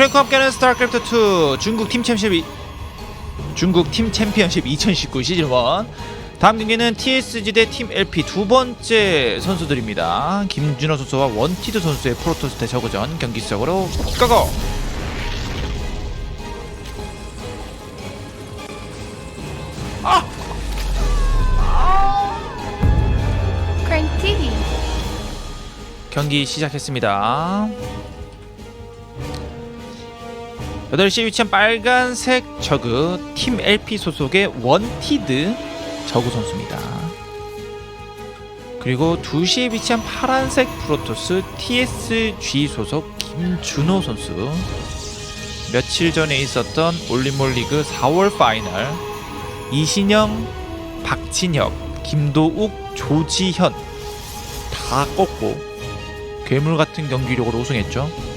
크랭크와 함께하는 스타크래프트 2 중국 팀 챔피언십 중국 팀 챔피언십 2019 시즌 1 다음 경기는 TSG 대 팀 LP 두 번째 선수들입니다. 김준호 선수와 원티드 선수의 프로토스 대 저그전 경기 시작으로 고고! Crank TV. 경기 시작했습니다. 8시에 위치한 빨간색 저그 팀 LP 소속의 원티드 저그 선수입니다. 그리고 2시에 위치한 파란색 프로토스 TSG 소속 김준호 선수. 며칠 전에 있었던 올림몰 리그 4월 파이널 이신영, 박진혁, 김도욱, 조지현 다 꺾고 괴물 같은 경기력으로 우승했죠.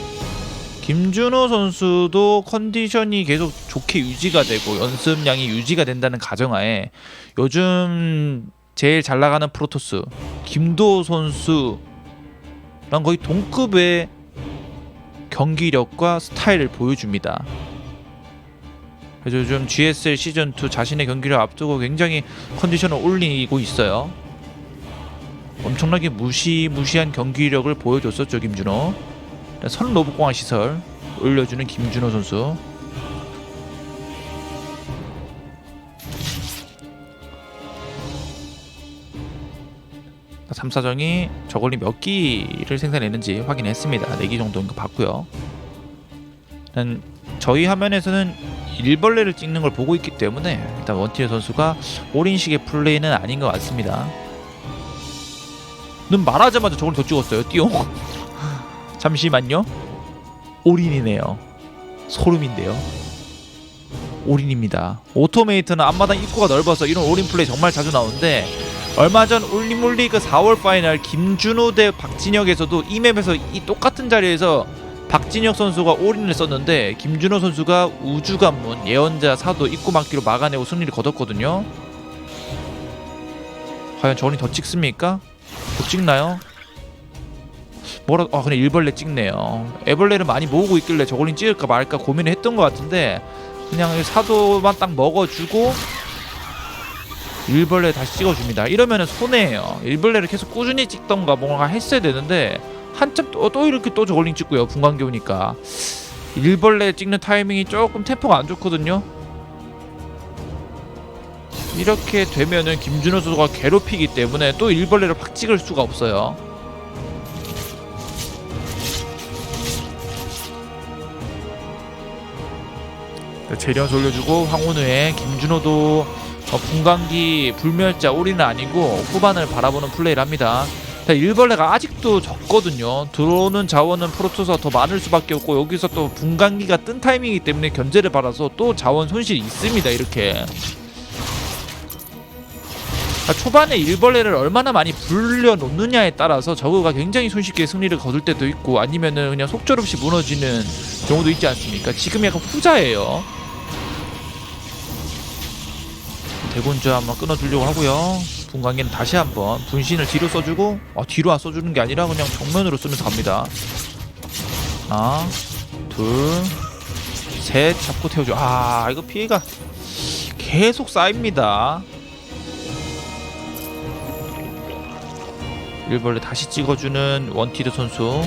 김준호 선수도 컨디션이 계속 좋게 유지가 되고 연습량이 유지가 된다는 가정하에 요즘 제일 잘 나가는 프로토스 김도 선수랑 거의 동급의 경기력과 스타일을 보여줍니다. 그래서 요즘 GSL 시즌 2 자신의 경기를 앞두고 굉장히 컨디션을 올리고 있어요. 엄청나게 무시무시한 경기력을 보여줬었죠 김준호 선 로봇공학 시설 올려주는 김준호 선수 삼사정이 저걸리 몇 기를 생산했는지 확인했습니다 4기 정도인 거 봤고요 일단 저희 화면에서는 일벌레를 찍는 걸 보고 있기 때문에 일단 원티어 선수가 올인식의 플레이는 아닌 것 같습니다 는 말하자마자 저걸 더 찍었어요. 띠용. 잠시만요. 올인이네요. 소름인데요. 올인입니다. 오토메이트는 앞마당 입구가 넓어서 이런 올인 플레이 정말 자주 나오는데 얼마 전 올림몰리그 4월 파이널 김준호 대 박진혁에서도 이 맵에서 이 똑같은 자리에서 박진혁 선수가 올인을 썼는데 김준호 선수가 우주관문 예언자 사도 입구 막기로 막아내고 승리를 거뒀거든요. 과연 저울이 더 찍습니까? 못 찍나요? 뭐라 아 그냥 일벌레 찍네요. 애벌레를 많이 모으고 있길래 저걸린 찍을까 말까 고민을 했던 것 같은데 그냥 사도만 딱 먹어주고 일벌레 다시 찍어줍니다. 이러면은 손해예요. 일벌레를 계속 꾸준히 찍던가 뭔가 했어야 되는데 한참 또, 또 이렇게 또 저걸린 찍고요. 분광기 오니까 일벌레 찍는 타이밍이 조금 템포가 안 좋거든요. 이렇게 되면은 김준호 선수가 괴롭히기 때문에 또 일벌레를 확 찍을 수가 없어요. 재련 올려주고 황혼우에 김준호도 어, 분광기 불멸자 올인은 아니고 후반을 바라보는 플레이를 합니다. 자, 일벌레가 아직도 적거든요. 들어오는 자원은 프로토스가 더 많을 수밖에 없고 여기서 또 분광기가 뜬 타이밍이기 때문에 견제를 받아서 또 자원 손실이 있습니다. 이렇게. 아, 초반에 일벌레를 얼마나 많이 불려 놓느냐에 따라서 저그가 굉장히 손쉽게 승리를 거둘 때도 있고 아니면은 그냥 속절없이 무너지는 경우도 있지 않습니까? 지금 약간 후자예요. 대군주 한번 끊어주려고 하고요. 분광기는 다시 한번 분신을 뒤로 써주고 아, 뒤로 안 써주는 게 아니라 그냥 정면으로 쓰면서 갑니다. 하나, 둘, 셋 잡고 태워줘. 아 이거 피해가 계속 쌓입니다. 일벌레 다시 찍어주는 원티드 선수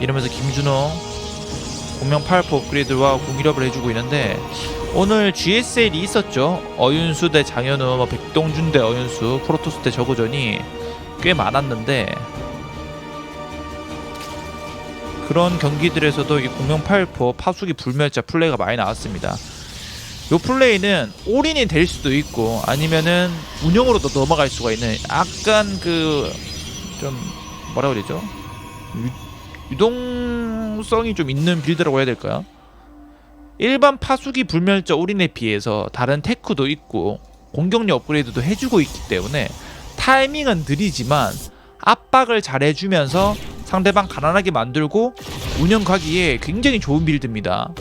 이러면서 김준호 공명 파이프 업그레이드와 공일업을 해주고 있는데 오늘 GSL이 있었죠. 어윤수 대 장현우 뭐 백동준 대 어윤수 프로토스 대 저거전이 꽤 많았는데 그런 경기들에서도 이 공명 파이프 파수기 불멸자 플레이가 많이 나왔습니다. 요 플레이는 올인이 될 수도 있고 아니면은 운영으로도 넘어갈 수가 있는 약간 그 좀 뭐라 그러죠? 유, 유동성이 좀 있는 빌드라고 해야 될까요? 일반 파수기 불멸자 올인에 비해서 다른 테크도 있고 공격력 업그레이드도 해주고 있기 때문에 타이밍은 느리지만 압박을 잘 해주면서 상대방 가난하게 만들고 운영 가기에 굉장히 좋은 빌드입니다.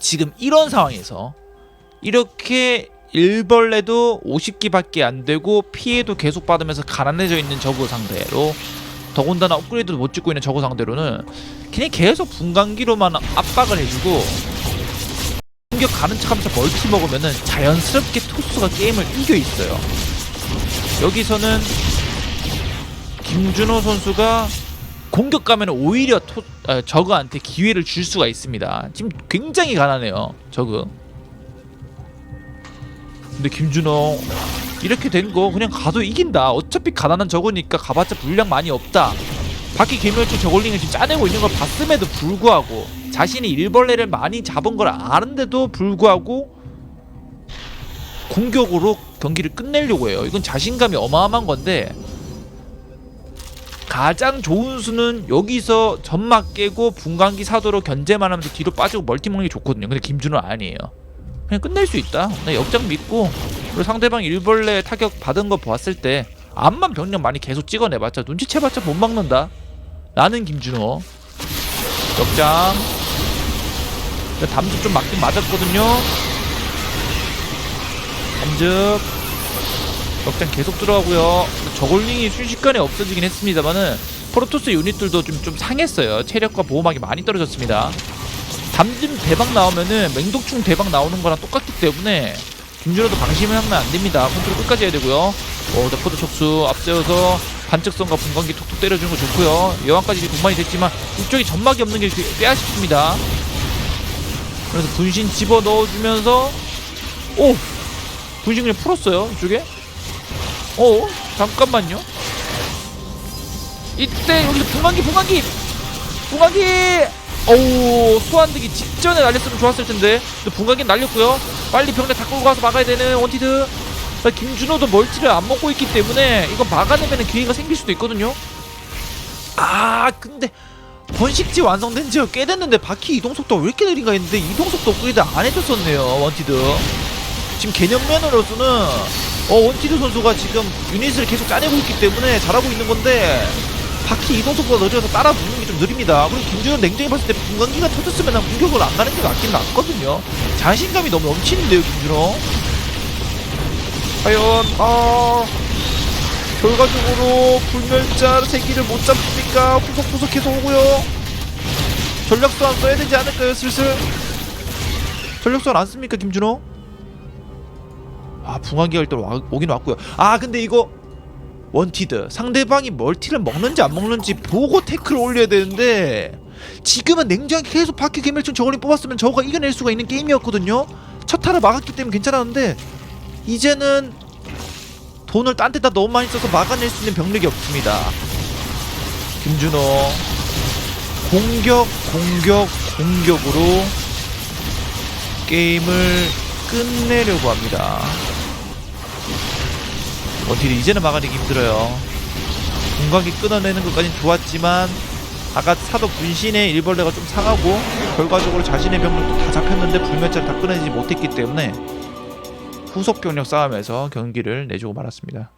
지금 이런 상황에서 이렇게 일벌레도 50기밖에 안 되고 피해도 계속 받으면서 가난해져 있는 저그 상대로 더군다나 업그레이드도 못 찍고 있는 저거 상대로는 그냥 계속 분광기로만 압박을 해주고 공격 가는 척하면서 멀티 먹으면은 자연스럽게 토스가 게임을 이겨 있어요. 여기서는 김준호 선수가 공격 가면 오히려 토, 아, 저그한테 기회를 줄 수가 있습니다. 지금 굉장히 가난해요. 저그. 근데 김준호 이렇게 된 거 그냥 가도 이긴다. 어차피 가난한 저그니까 가봤자 분량 많이 없다. 바퀴 개멸충 저글링을 지금 짜내고 있는 걸 봤음에도 불구하고 자신이 일벌레를 많이 잡은 걸 아는데도 불구하고 공격으로 경기를 끝내려고 해요. 이건 자신감이 어마어마한 건데 가장 좋은 수는 여기서 점막 깨고 분광기 사도로 견제만 하면서 뒤로 빠지고 멀티 먹는 게 좋거든요. 근데 김준호는 아니에요. 그냥 끝낼 수 있다. 나 역장 믿고 그리고 상대방 일벌레 타격 받은 거 봤을 때 암만 병력 많이 계속 찍어내봤자 눈치채봤자 못 막는다. 나는 김준호. 역장. 담즙 좀 맞긴 맞았거든요. 담즙. 역장 계속 들어가고요. 저골링이 순식간에 없어지긴 했습니다만은 프로토스 유닛들도 좀, 좀 상했어요. 체력과 보호막이 많이 떨어졌습니다. 담즙 대박 나오면은 맹독충 대박 나오는 거랑 똑같기 때문에 김준호도 방심을 하면 안 됩니다. 컨트롤 끝까지 해야 되고요. 오, 너포드 척수 앞세워서 반짝성과 분광기 톡톡 때려주는 거 좋고요. 여왕까지 동반이 됐지만 이쪽이 점막이 없는 게 꽤 아쉽습니다. 그래서 분신 집어 넣어주면서 오 분신 그냥 풀었어요 이쪽에. 어 잠깐만요. 이때 여기서 분광기 분광기 분광기 오 소환되기 직전에 날렸으면 좋았을 텐데 분광기 날렸고요. 빨리 병력 다 끌고 가서 막아야 되는 원티드. 자, 김준호도 멀티를 안 먹고 있기 때문에 이거 막아내면 기회가 생길 수도 있거든요. 아 근데 번식지 완성된 지가 꽤 됐는데 바퀴 이동 속도가 왜 이렇게 느린가 했는데 이동 속도 업그레이드 안 해줬었네요 원티드. 지금 개념면으로서는 어 원티드 선수가 지금 유닛을 계속 짜내고 있기 때문에 잘하고 있는 건데 바퀴 이동 속도가 늦어서 따라 붙는 게 좀 느립니다. 그리고 김준호 냉정히 봤을 때 분광기가 터졌으면 난 공격을 안 가는 게 낫긴 낫거든요. 자신감이 너무 넘치는데요 김준호. 과연 아 결과적으로 불멸자 새끼를 못 잡습니까? 후석후석 계속 오고요. 전략소환 써야 되지 않을까요 슬슬? 전략소환 안 씁니까 김준호? 아 붕한기 할때 오긴 왔고요. 아 근데 이거 원티드 상대방이 멀티를 먹는지 안 먹는지 보고 태클을 올려야 되는데 지금은 냉정하게 계속 바퀴 개멸충 저걸링 뽑았으면 저거가 이겨낼 수가 있는 게임이었거든요. 첫 타를 막았기 때문에 괜찮았는데 이제는 돈을 딴 데다 너무 많이 써서 막아낼 수 있는 병력이 없습니다. 김준호 공격 공격 공격으로 게임을 끝내려고 합니다. 원딜이 이제는 막아내기 힘들어요. 공각이 끊어내는 것까지는 좋았지만 아까 사도 분신의 일벌레가 좀 상하고 결과적으로 자신의 병력도 다 잡혔는데 불멸자를 다 끊어내지 못했기 때문에 후속 병력 싸움에서 경기를 내주고 말았습니다.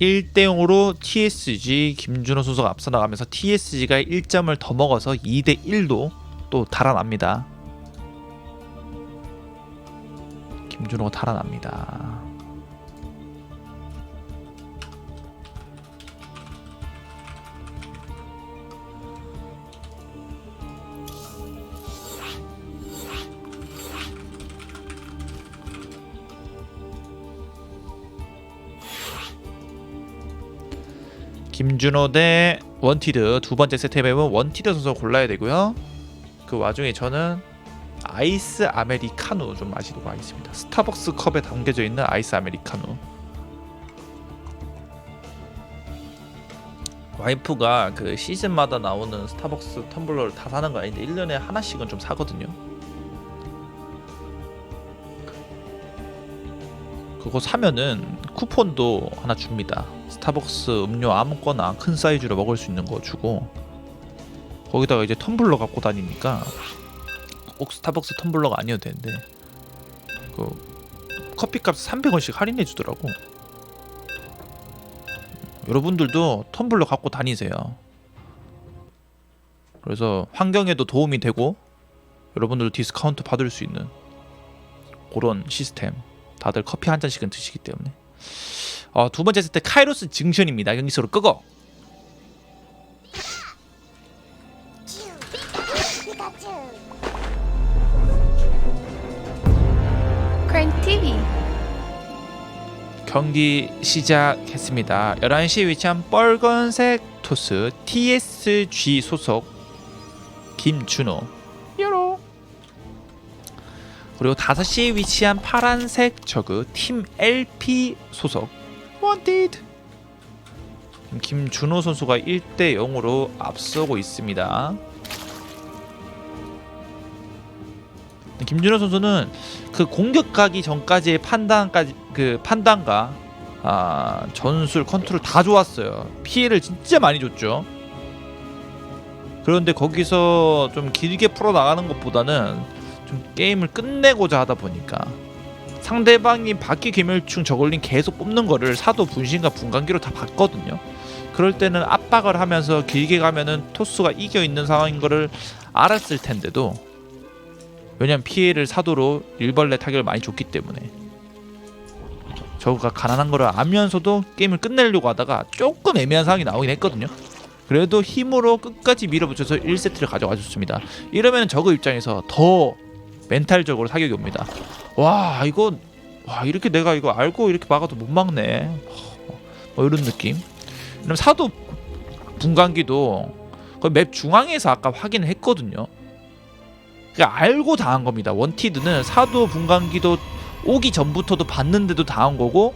(1대 0으로) TSG 김준호 선수가 앞서 나가면서 TSG가 1점을 더 먹어서 (2대 1로) 또 달아납니다. 김준호가 달아납니다. 김준호 대 원티드 두 번째 세트에 뵈면 원티드 선수 골라야 되고요. 그 와중에 저는 아이스 아메리카노 좀 마시도록 하겠습니다. 스타벅스 컵에 담겨져 있는 아이스 아메리카노. 와이프가 그 시즌마다 나오는 스타벅스 텀블러를 다 사는 거 아닌데 1년에 하나씩은 좀 사거든요. 그거 사면은 쿠폰도 하나 줍니다. 스타벅스 음료 아무거나 큰 사이즈로 먹을 수 있는 거 주고 거기다가 이제 텀블러 갖고 다니니까 꼭 스타벅스 텀블러가 아니어도 되는데 그 커피값 300원씩 할인해 주더라고. 여러분들도 텀블러 갖고 다니세요. 그래서 환경에도 도움이 되고 여러분들도 디스카운트 받을 수 있는 그런 시스템. 다들 커피 한 잔씩은 드시기 때문에. 어, 두 번째 세트 카이로스 증션입니다. 경기수로 끄고. 경기 시작했습니다. 11시에 위치한 빨간색 토스 TSG 소속 김준호 요로 그리고 5시에 위치한 파란색 저그 팀 LP 소속 원티드 김준호 선수가 1대 0으로 앞서고 있습니다. 김준호 선수는 그 공격 가기 전까지의 판단까지 그 판단과 아, 전술 컨트롤 다 좋았어요. 피해를 진짜 많이 줬죠. 그런데 거기서 좀 길게 풀어 나가는 것보다는 좀 게임을 끝내고자 하다 보니까 상대방이 바퀴 괴멸충 저걸링 계속 뽑는 거를 사도 분신과 분광기로 다 봤거든요. 그럴 때는 압박을 하면서 길게 가면은 토스가 이겨 있는 상황인 거를 알았을 텐데도 왜냐면 피해를 사도로 일벌레 타격을 많이 줬기 때문에 저가 가난한 거를 알면서도 게임을 끝내려고 하다가 조금 애매한 상황이 나오긴 했거든요. 그래도 힘으로 끝까지 밀어붙여서 1세트를 가져가 줬습니다. 이러면 저그 입장에서 더 멘탈적으로 사격이 옵니다. 와 이거 와 이렇게 내가 이거 알고 이렇게 막아도 못 막네. 뭐 이런 느낌. 그럼 사도 분광기도 거의 맵 중앙에서 아까 확인을 했거든요. 그러니까 알고 당한 겁니다. 원티드는 사도 분광기도 오기 전부터도 봤는데도 당한 거고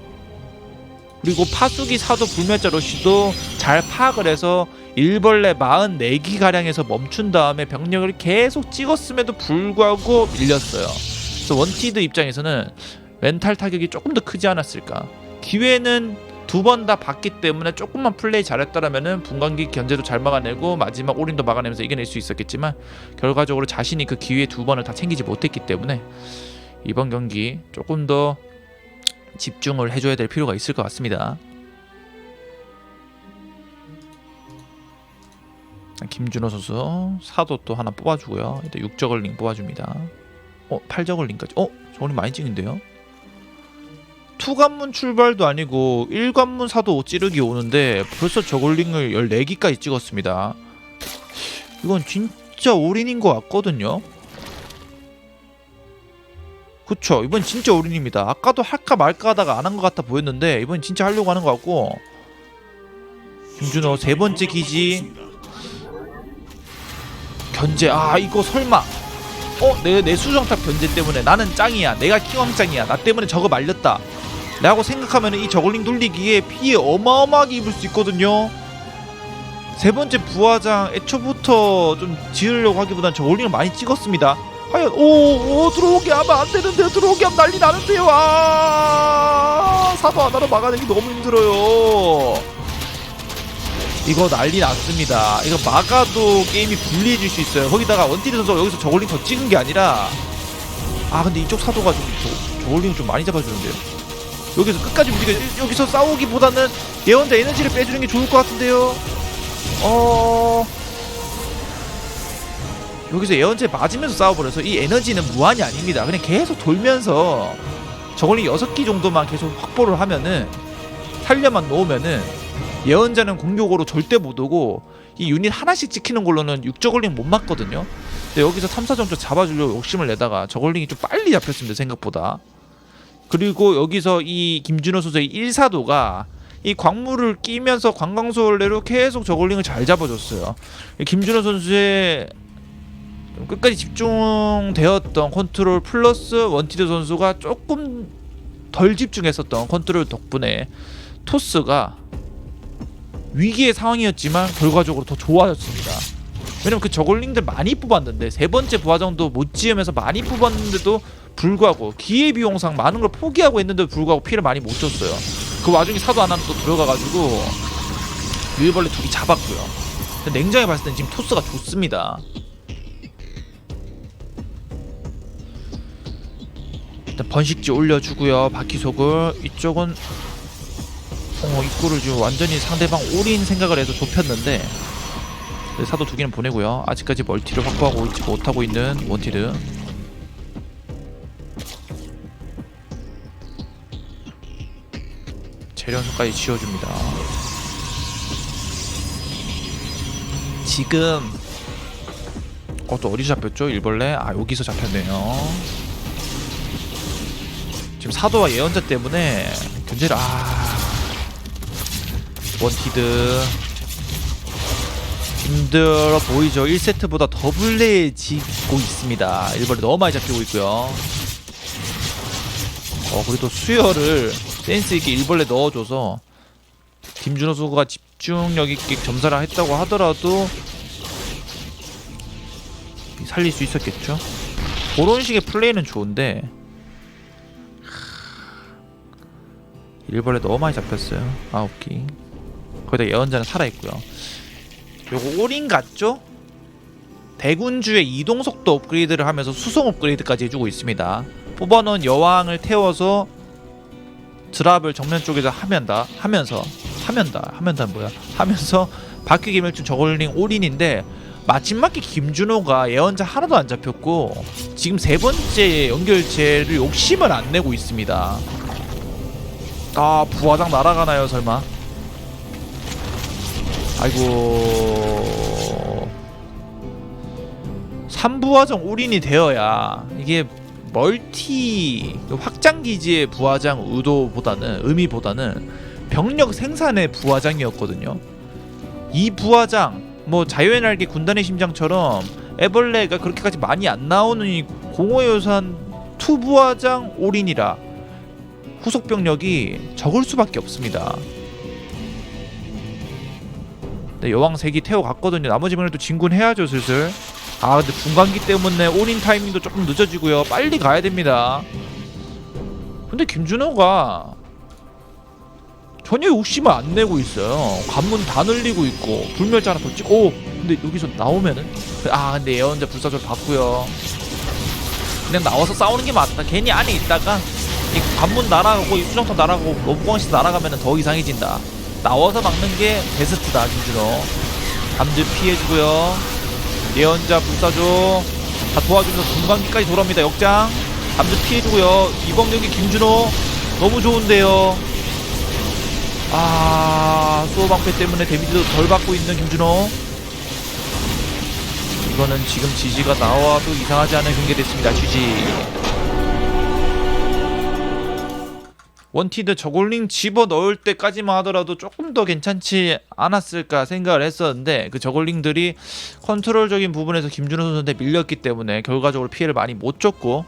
그리고 파수기 사도 불멸자 러시도 잘 파악을 해서 일벌레 44기 가량에서 멈춘 다음에 병력을 계속 찍었음에도 불구하고 밀렸어요. 그래서 원티드 입장에서는 멘탈 타격이 조금 더 크지 않았을까. 기회는 두 번 다 봤기 때문에 조금만 플레이 잘했더라면은 분광기 견제도 잘 막아내고 마지막 올인도 막아내면서 이겨낼 수 있었겠지만 결과적으로 자신이 그 기회 두 번을 다 챙기지 못했기 때문에 이번 경기 조금 더 집중을 해줘야 될 필요가 있을 것 같습니다. 김준호 선수 사도 또 하나 뽑아주고요. 일단 6저글링 뽑아줍니다. 어 8저글링까지. 어 저글링 많이 찍는데요. 투관문 출발도 아니고 1관문 사도 찌르기 오는데 벌써 저글링을 14기까지 찍었습니다. 이건 진짜 올인인 것 같거든요. 그쵸. 이번 진짜 올인입니다. 아까도 할까 말까 하다가 안 한 것 같아 보였는데 이번 진짜 하려고 하는 것 같고. 김준호 세 번째 기지. 견제. 아 이거 설마. 어? 내, 내 수정탑 견제 때문에 나는 짱이야. 내가 킹왕짱이야. 나 때문에 저거 말렸다. 라고 생각하면 이 저글링 돌리기에 피해 어마어마하게 입을 수 있거든요. 세 번째 부화장 애초부터 좀 지으려고 하기보단 저글링을 많이 찍었습니다 과연 오, 오 들어오게 하면 안 되는데요 들어오게 하면 난리 나는데요 아 사도 하나로 막아내기 너무 힘들어요 이거 난리 났습니다. 이거 막아도 게임이 불리해질 수 있어요. 거기다가 원티드 선수가 여기서 저글링 더 찍은 게 아니라 아 근데 이쪽 사도가 좀 저, 저글링을 좀 많이 잡아주는데요. 여기서 끝까지 움직여 여기서 싸우기보다는 예언자 에너지를 빼주는 게 좋을 것 같은데요. 어 여기서 예언제 맞으면서 싸워버려서 이 에너지는 무한이 아닙니다. 그냥 계속 돌면서 저글링 6기 정도만 계속 확보를 하면은 살려만 놓으면은 예언자는 공격으로 절대 못 오고 이 유닛 하나씩 지키는 걸로는 6저글링 못 맞거든요. 근데 여기서 3, 4점쪽 잡아주려고 욕심을 내다가 저글링이 좀 빨리 잡혔습니다 생각보다. 그리고 여기서 이 김준호 선수의 1사도가 이 광물을 끼면서 관광소원래로 계속 저글링을 잘 잡아줬어요. 이 김준호 선수의 좀 끝까지 집중되었던 컨트롤 플러스 원티드 선수가 조금 덜 집중했었던 컨트롤 덕분에 토스가 위기의 상황이었지만 결과적으로 더 좋아졌습니다. 왜냐면 그 저글링들 많이 뽑았는데 세 번째 부하정도 못 지으면서 많이 뽑았는데도 불구하고 기회 비용상 많은 걸 포기하고 했는데도 불구하고 피를 많이 못 줬어요. 그 와중에 사도 하나는 또 들어가가지고 유일벌레 둘이 잡았고요. 냉정히 봤을 땐 지금 토스가 좋습니다. 일단 번식지 올려주고요. 바퀴속을. 이쪽은 어, 입구를 지금 완전히 상대방 올인 생각을 해서 좁혔는데 네, 사도 두 개는 보내고요. 아직까지 멀티를 확보하고 있지 못하고 있는 원티드. 재련소까지 지어줍니다. 지금 어 또 어디서 잡혔죠? 일벌레? 아 여기서 잡혔네요. 지금 사도와 예언자 때문에 견제를 아 원티드 힘들어 보이죠. 1세트보다 더 불리해지고 있습니다. 일벌레 너무 많이 잡히고 있고요. 어 그래도 수혈을 센스 있게 일벌레 넣어줘서 김준호 선수가 집중력 있게 점사를 했다고 하더라도 살릴 수 있었겠죠. 그런 식의 플레이는 좋은데 일벌레 너무 많이 잡혔어요. 아홉 기. 거기다 예언자는 살아있고요. 요거 올인 같죠? 대군주의 이동 속도 업그레이드를 하면서 수송 업그레이드까지 해주고 있습니다. 뽑아놓은 여왕을 태워서 드랍을 정면 쪽에서 하면다 하면서 하면다 하면다 뭐야 하면서 바퀴 기밀준 저걸링 올인인데 마지막에 김준호가 예언자 하나도 안 잡혔고 지금 세 번째 연결체를 욕심을 안 내고 있습니다. 아 부화장 날아가나요 설마? 아이고 3부화장 올인이 되어야 이게 멀티 확장 기지의 부화장 의도보다는 의미보다는 병력 생산의 부화장이었거든요. 이 부화장 뭐 자유의 날개 군단의 심장처럼 애벌레가 그렇게까지 많이 안 나오는 이 공허의 요산 투 부화장 올인이라 후속 병력이 적을 수밖에 없습니다. 네, 여왕 색이 태워 갔거든요. 나머지 병력도 진군해야죠 슬슬. 아 근데 분광기 때문에 올인 타이밍도 조금 늦어지고요. 빨리 가야 됩니다. 근데 김준호가 전혀 욕심을 안 내고 있어요. 관문 다 늘리고 있고 불멸자 하나 더 찍고 오 근데 여기서 나오면은 아 근데 예언자 불사절 받고요. 그냥 나와서 싸우는 게 맞다. 괜히 안에 있다가 이 관문 날아가고 이 수정탑 날아가고 로브광시 날아가면은 더 이상해진다. 나와서 막는 게 베스트다 김준호. 감들 피해주고요. 예언자 불사조 다 도와주면서 분광기까지 돌아옵니다. 역장 감들 피해주고요. 이번 경기 김준호 너무 좋은데요. 아 수호방패 때문에 데미지도 덜 받고 있는 김준호. 이거는 지금 지지가 나와도 이상하지 않은 경기 됐습니다. 지 원티드 저골링 집어 넣을 때까지만 하더라도 조금 더 괜찮지 않았을까 생각을 했었는데 그 저골링들이 컨트롤적인 부분에서 김준호 선수한테 밀렸기 때문에 결과적으로 피해를 많이 못 줬고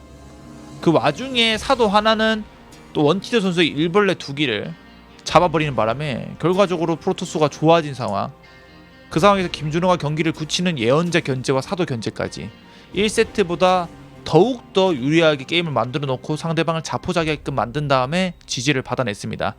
그 와중에 사도 하나는 또 원티드 선수의 일벌레 두 기를 잡아버리는 바람에 결과적으로 프로토스가 좋아진 상황. 그 상황에서 김준호가 경기를 굳히는 예언자 견제와 사도 견제까지 1세트보다 더욱 더 유리하게 게임을 만들어 놓고 상대방을 자포자기하게끔 만든 다음에 지지를 받아냈습니다.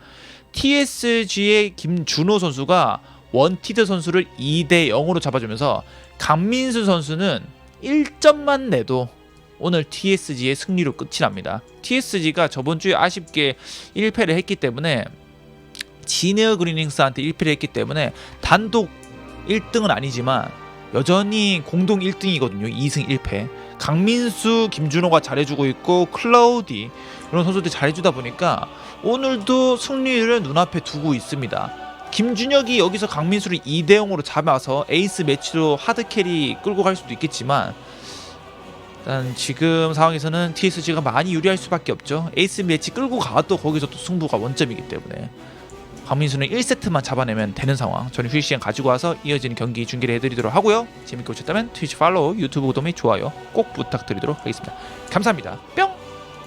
TSG의 김준호 선수가 원티드 선수를 2대 0으로 잡아주면서 강민수 선수는 1점만 내도 오늘 TSG의 승리로 끝이 납니다. TSG가 저번 주에 아쉽게 1패를 했기 때문에 지네어 그리닝스한테 1패를 했기 때문에 단독 1등은 아니지만 여전히 공동 1등이거든요. 2승 1패. 강민수, 김준호가 잘해주고 있고 클라우디 이런 선수들이 잘해주다 보니까 오늘도 승리를 눈앞에 두고 있습니다. 김준혁이 여기서 강민수를 2대 0으로 잡아서 에이스 매치로 하드캐리 끌고 갈 수도 있겠지만 일단 지금 상황에서는 TSG가 많이 유리할 수밖에 없죠. 에이스 매치 끌고 가도 거기서 또 승부가 원점이기 때문에 강민수는 1세트만 잡아내면 되는 상황. 저는 휴식 시간 가지고 와서 이어지는 경기 중계를 해드리도록 하고요. 재밌게 보셨다면 트위치 팔로우, 유튜브 구독 및 좋아요 꼭 부탁드리도록 하겠습니다. 감사합니다. 뿅!